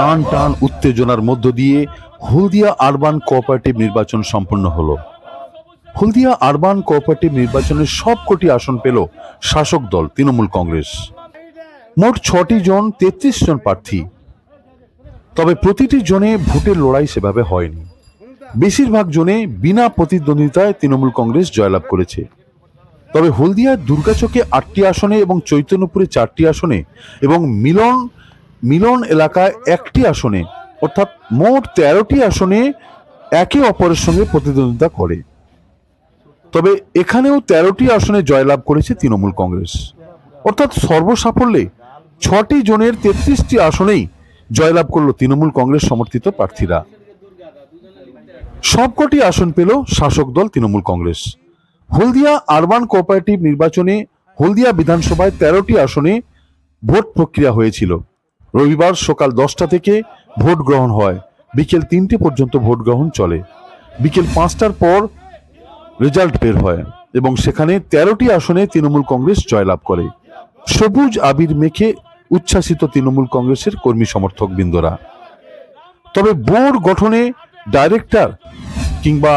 টান টান উত্তেজনার মধ্য দিয়ে হলদিয়া আরবান কোঅপারেটিভ নির্বাচন সম্পন্ন হলো। হলদিয়া আরবান কোঅপারেটিভ নির্বাচনের সবকটি আসন পেল শাসক দল, তৃণমূল কংগ্রেস। মোট ছটি জন তেত্রিশ জন প্রার্থী। তবে প্রতিটি জনে ভোটের লড়াই সেভাবে হয়নি। বেশিরভাগ জনে বিনা প্রতিদ্বন্দ্বিতায় তৃণমূল কংগ্রেস জয়লাভ করেছে। তবে হলদিয়ার দুর্গাচকে আটটি আসনে এবং চৈতন্যপুরে চারটি আসনে এবং মিলন মিলন এলাকায় একটি আসনে, অর্থাৎ মোট তেরোটি আসনে একে অপরের সঙ্গে প্রতিদ্বন্দ্বিতা করে। তবে এখানেও তেরোটি আসনে জয়লাভ করেছে তৃণমূল কংগ্রেস। অর্থাৎ সর্বসাফল্যে ছটি জনের তেত্রিশটি আসনেই জয়লাভ করল তৃণমূল কংগ্রেস সমর্থিত প্রার্থীরা। সবকটি আসন পেল শাসক দল তৃণমূল কংগ্রেস। হলদিয়া আরবান কোঅপারেটিভ নির্বাচনে হলদিয়া বিধানসভায় তেরোটি আসনে ভোট প্রক্রিয়া হয়েছিল। রবিবার সকাল দশটা থেকে ভোট গ্রহণ হয়। বিকেল তিনটে পর্যন্ত ভোট গ্রহণ চলে। বিকেল পাঁচটার পর রেজাল্ট বের হয় এবং সেখানে তেরোটি আসনে তৃণমূল কংগ্রেস জয়লাভ করে। সবুজ আবির মেখে উচ্ছ্বাসিত তৃণমূল কংগ্রেসের কর্মী সমর্থক বৃন্দরা। তবে বোর্ড গঠনে ডাইরেক্টর কিংবা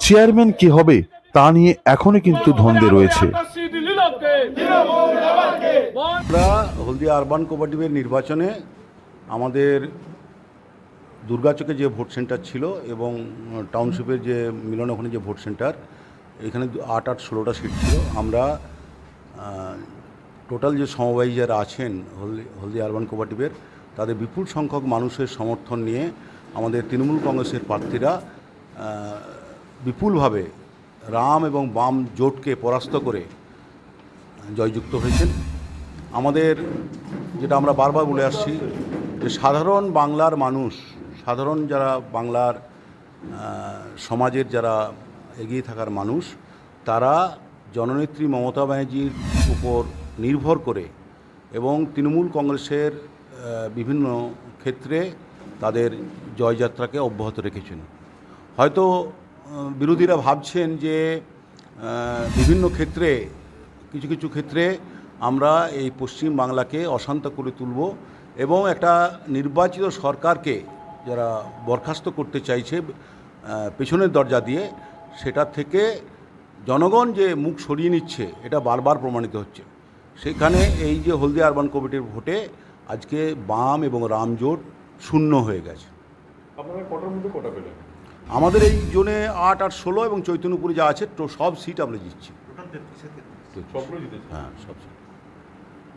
চেয়ারম্যান কে হবে তা নিয়ে এখনও কিন্তু ধন্দে রয়েছে। আমরা হলদিয়া আরবান কোঅপারেটিভের নির্বাচনে আমাদের দুর্গাচকে যে ভোট সেন্টার ছিল এবং টাউনশিপের যে মিলন ওখানে যে ভোট সেন্টার, এখানে আট আট ষোলোটা সিট ছিল। আমরা টোটাল যে সমবায়ী যারা আছেন হলদি আরবান কোঅপারেটিভের তাদের বিপুল সংখ্যক মানুষের সমর্থন নিয়ে আমাদের তৃণমূল কংগ্রেসের প্রার্থীরা বিপুলভাবে রাম এবং বাম জোটকে পরাস্ত করে জয়যুক্ত হয়েছেন। আমাদের যেটা আমরা বারবার বলে আসছি যে সাধারণ বাংলার মানুষ, সাধারণ যারা বাংলার সমাজের যারা এগিয়ে থাকার মানুষ, তারা জননেত্রী মমতা ব্যানার্জির উপর নির্ভর করে এবং তৃণমূল কংগ্রেসের বিভিন্ন ক্ষেত্রে তাদের জয়যাত্রাকে অব্যাহত রেখেছেন। হয়তো বিরোধীরা ভাবছেন যে বিভিন্ন ক্ষেত্রে, কিছু কিছু ক্ষেত্রে আমরা এই পশ্চিম বাংলাকে অশান্ত করে তুলব এবং একটা নির্বাচিত সরকারকে যারা বরখাস্ত করতে চাইছে পেছনের দরজা দিয়ে সেটা থেকে জনগণ যে মুখ সরিয়ে নিচ্ছে এটা বারবার প্রমাণিত হচ্ছে। সেখানে এই যে হলদিয়া আরবান কমিটির ভোটে আজকে বাম এবং রাম জোট শূন্য হয়ে গেছে। আমাদের এই জোনে আট আট ষোলো এবং চৈতন্যপুরে যা আছে তো সব সিট আমরা জিতছি। হ্যাঁ সব seat.